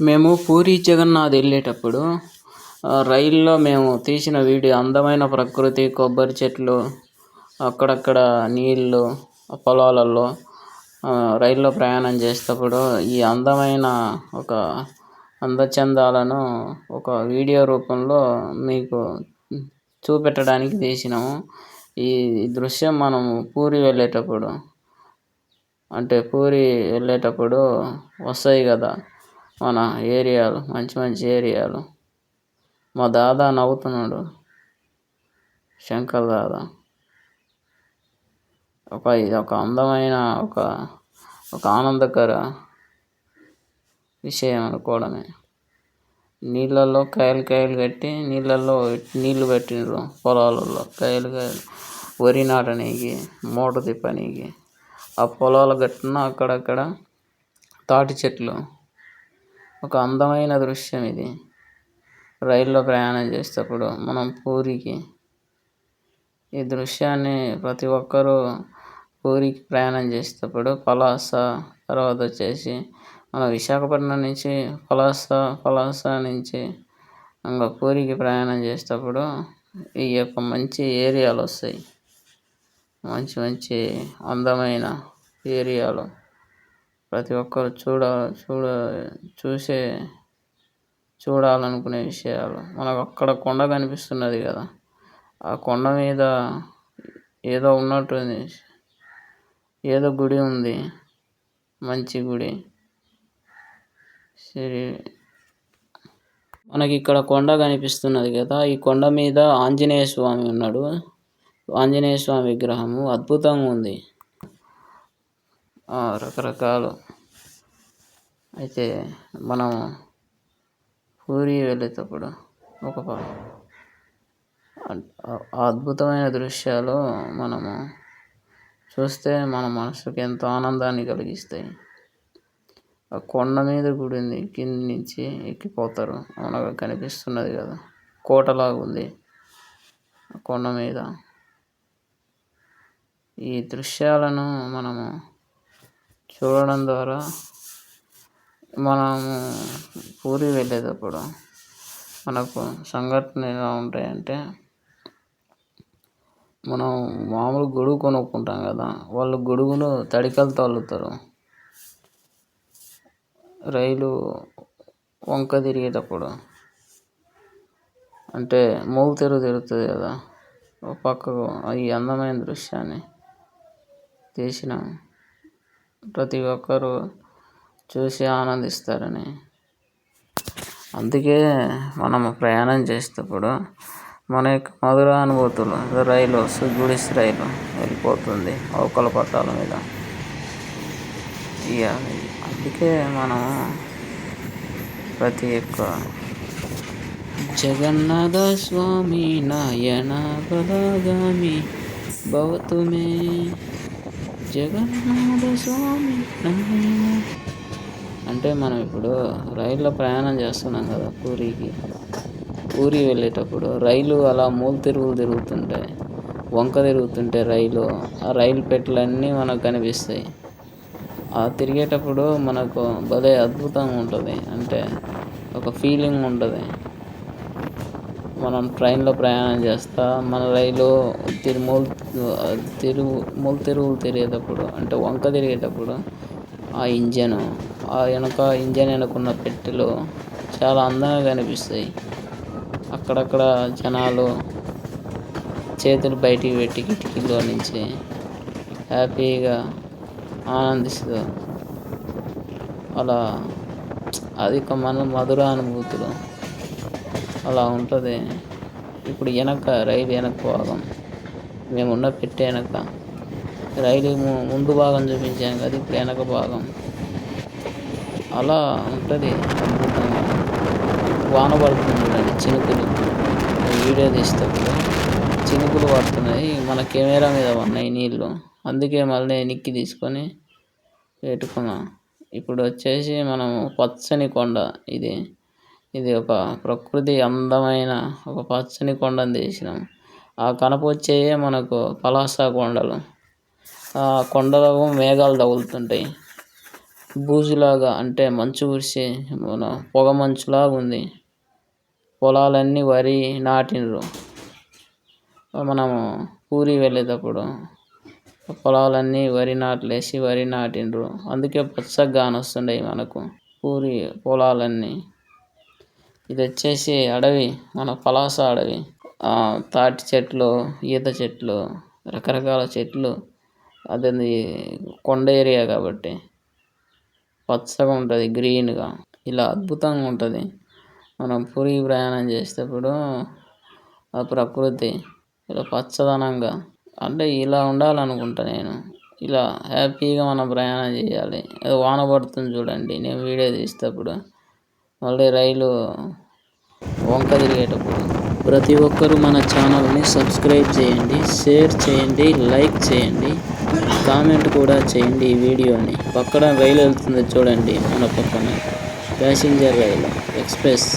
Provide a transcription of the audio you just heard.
మేము పూరి జగన్నాథ్ వెళ్ళేటప్పుడు రైల్లో మేము తీసిన వీడియో అందమైన ప్రకృతి కొబ్బరి చెట్లు అక్కడక్కడ నీళ్ళు పొలాలలో రైల్లో ప్రయాణం చేసేటప్పుడు ఈ అందమైన ఒక అందచందాలను ఒక వీడియో రూపంలో మీకు చూపెట్టడానికి తీసినాము. ఈ దృశ్యం మనము పూరి వెళ్ళేటప్పుడు అంటే పూరి వెళ్ళేటప్పుడు వస్తాయి కదా. మన ఏరియాలు మంచి మంచి ఏరియాలు. మా దాదా నవ్వుతున్నాడు. శంకర్ దాదా. ఒక ఇది ఒక అందమైన ఒక ఒక ఆనందకర విషయం అనుకోవడమే. నీళ్ళల్లో కాయలు కాయలు కట్టి నీళ్ళల్లో నీళ్ళు పెట్టిండ్రు పొలాలలో కాయలు కాయలు వరి నాటనీకి మూట తిప్పనీకి ఆ పొలాల గట్టున అక్కడక్కడ తాటి చెట్లు ఒక అందమైన దృశ్యం ఇది. రైల్లో ప్రయాణం చేసేటప్పుడు మనం పూరికి ఈ దృశ్యాన్ని ప్రతి ఒక్కరూ పూరికి ప్రయాణం చేసేటప్పుడు పలాస తర్వాత వచ్చేసి మన విశాఖపట్నం నుంచి పలాస పలాస నుంచి ఇంకా పూరికి ప్రయాణం చేసేటప్పుడు ఈ యొక్క మంచి ఏరియాలు వస్తాయి. మంచి మంచి అందమైన ఏరియాలు. ప్రతి ఒక్కరు చూడ చూడ చూసే చూడాలనుకునే విషయాలు. మనకు అక్కడ కొండ కనిపిస్తున్నది కదా. ఆ కొండ మీద ఏదో ఉన్నట్టుంది ఏదో గుడి ఉంది. మంచి గుడి. సరే మనకి ఇక్కడ కొండ కనిపిస్తున్నది కదా. ఈ కొండ మీద ఆంజనేయ స్వామి ఉన్నాడు. ఆంజనేయ స్వామి విగ్రహము అద్భుతంగా ఉంది. రకరకాలు. అయితే మనం పూరి వెళ్ళేటప్పుడు ఒక అద్భుతమైన దృశ్యాలు మనము చూస్తే మన మనసుకి ఎంతో ఆనందాన్ని కలిగిస్తాయి. ఆ కొండ మీద గుడి ఉంది కింద నుంచి ఎక్కిపోతారు. మనకు కనిపిస్తున్నది కదా కోటలాగా ఉంది కొండ మీద. ఈ దృశ్యాలను మనము చూడడం ద్వారా మనము పూరి వెళ్ళేటప్పుడు మనకు సంఘటన ఎలా ఉంటాయంటే మనం మామూలు గొడుగు కొనుక్కుంటాం కదా వాళ్ళు గొడుగును తడికలతో అల్లుతారు రైలు వంక తిరిగేటప్పుడు అంటే మూగు తెరువు తిరుగుతుంది కదా పక్కకు ఈ అందమైన దృశ్యాన్ని తీసినాం. ప్రతి ఒక్కరూ చూసి ఆనందిస్తారని. అందుకే మనము ప్రయాణం చేసేటప్పుడు మన యొక్క మధుర అనుభూతులు రైలు గుడిస్ రైలు వెళ్ళిపోతుంది అవకల పట్టాల మీద. ఇక అందుకే మనం ప్రతి ఒక్క జగన్నాథ స్వామి నాయన బలగామి భవతుమే జగన్నాథ స్వామి అంటే మనం ఇప్పుడు రైల్లో ప్రయాణం చేస్తున్నాం కదా పూరికి. పూరి వెళ్ళేటప్పుడు రైలు అలా మూలు తిరుగులు తిరుగుతుంటాయి వంక తిరుగుతుంటే రైలు ఆ రైలు పెట్టెలన్నీ మనకు కనిపిస్తాయి. ఆ తిరిగేటప్పుడు మనకు భలే అద్భుతంగా ఉంటుంది. అంటే ఒక ఫీలింగ్ ఉంటుంది. మనం ట్రైన్లో ప్రయాణం చేస్తా మన రైలు తిరుమూలు తిరుగు మూలు తిరుగులు తిరిగేటప్పుడు అంటే వంక తిరిగేటప్పుడు ఆ ఇంజను ఆ వెనక ఇంజన్ వెనకున్న పెట్టెలు చాలా అందంగా కనిపిస్తాయి. అక్కడక్కడ జనాలు చేతులు బయటికి పెట్టి కిటికీలో నుంచి హ్యాపీగా ఆనందిస్తూ అలా అధిక మన మధుర అనుభూతులు అలా ఉంటుంది. ఇప్పుడు వెనక రైలు వెనక భాగం. మేమున్న పెట్టే వెనక. రైలు ముందు భాగం చూపించాను కదా ఇప్పుడు వెనక భాగం. అలా ఉంటుంది. అద్భుతంగా. వాన పడుతుంది చూడండి చినుకులు. వీడియో తీసేటప్పుడు చినుకులు పడుతున్నాయి. మన కెమెరా మీద ఉన్నాయి నీళ్ళు అందుకే మళ్ళీ నిక్కి తీసుకొని పెట్టుకున్నాం. ఇప్పుడు వచ్చేసి మనం పచ్చని కొండ ఇది. ఇది ఒక ప్రకృతి అందమైన ఒక పచ్చని కొండను తీసినాం. ఆ కనపొచ్చేయే మనకు పలాస కొండలు. ఆ కొండలో మేఘాలు తగులుతుంటాయి. బూజులాగా అంటే మంచు కురిసి మన పొగ మంచులాగా ఉంది. పొలాలన్నీ వరి నాటిండ్రు. మనము పూరి వెళ్ళేటప్పుడు పొలాలన్నీ వరి నాట్లేసి వరి నాటిండ్రు. అందుకే పచ్చగా కానొస్తుండయి మనకు. పూరి పొలాలన్నీ. ఇది వచ్చేసి అడవి మన పలాస అడవి. తాటి చెట్లు ఈత చెట్లు రకరకాల చెట్లు. అదేంది కొండ ఏరియా కాబట్టి. పచ్చగా ఉంటుంది గ్రీన్గా. ఇలా అద్భుతంగా ఉంటుంది. మనం పూరి ప్రయాణం చేసేటప్పుడు ఆ ప్రకృతి ఇలా పచ్చదనంగా. అంటే ఇలా ఉండాలనుకుంటా నేను. ఇలా హ్యాపీగా మనం ప్రయాణం చేయాలి. ఏదో వాన పడుతుంది చూడండి నేను వీడియో తీసేటప్పుడు. మళ్ళీ రైలు వంక తిరిగేటప్పుడు. ప్రతి ఒక్కరూ మన ఛానల్ని సబ్స్క్రైబ్ చేయండి షేర్ చేయండి లైక్ చేయండి కామెంట్ కూడా చేయండి ఈ వీడియోని. పక్కన రైలు వెళ్తుంది చూడండి మన పక్కన. ప్యాసింజర్ రైలు ఎక్స్ప్రెస్.